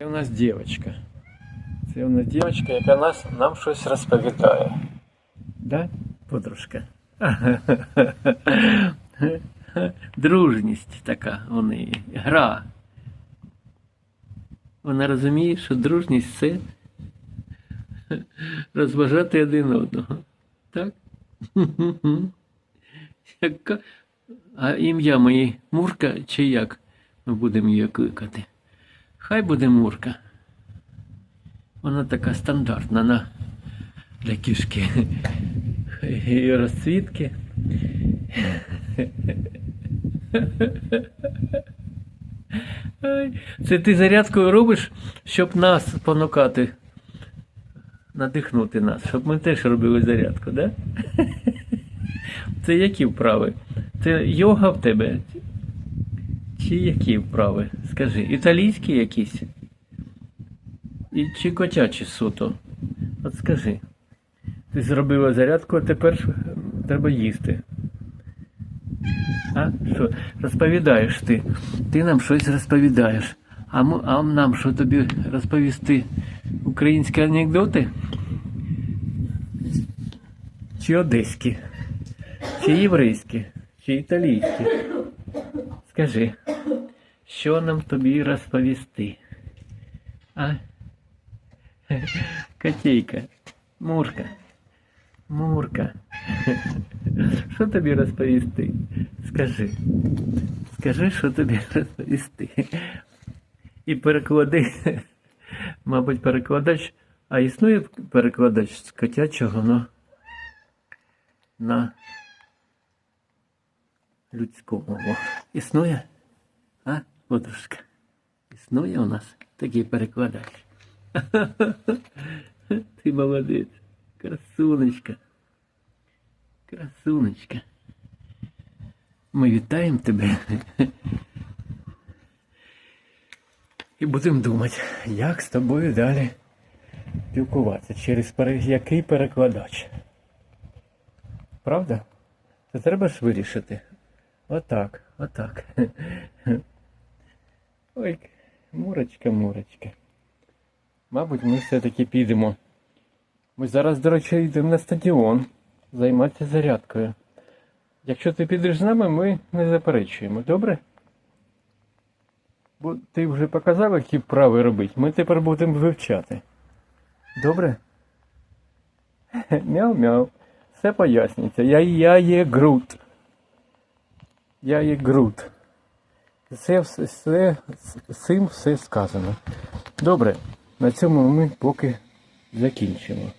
Це у нас дівчинка. Це у нас дівчинка, яка нас, нам щось розповідає. Да, подружка? Дружність така у неї, гра. Вона розуміє, що дружність це розважати один одного. Так? А ім'я моє Мурка чи як ми будемо її кликати? Хай буде Мурка. Вона така стандартна на для кішки. Її розцвітки. Це ти зарядку робиш, щоб нас понукати, надихнути нас, щоб ми теж робили зарядку, да? Це які вправи? Це йога в тебе? Чи які вправи? Скажи, італійські якісь? І чи котячі суто? От скажи. Ти зробила зарядку, а тепер треба їсти. А? Що? Розповідаєш ти. Ти нам щось розповідаєш. А, м- а нам що тобі розповісти? Українські анекдоти? Чи одеські? Чи єврейські? Чи італійські? Скажи, що нам тобі розповісти? А? Котейка, Мурка, Мурка. Що тобі розповісти? Скажи. Скажи, що тобі розповісти. І переклади. Мабуть, перекладач. А існує перекладач з котячого на, на людську мову. Існує? А, подружка? Існує у нас такий перекладач. Ти молодець. Красунечка. Красунечка. Ми вітаємо тебе. І будемо думати, як з тобою далі спілкуватися, через який перекладач. Правда? Це треба ж вирішити. Отак, отак. Ой, мурочка, мурочка. Мабуть, ми все-таки підемо. Ми зараз, до речі, йдемо на стадіон займатися зарядкою. Якщо ти підеш з нами, ми не заперечуємо, добре? Бо ти вже показав, які вправи робити. Ми тепер будемо вивчати. Добре? Мяу-мяу. Все пояснюється. Я, я є Грут. Я є Грут. Це все, все, цим все сказано. Добре, на цьому ми поки закінчимо.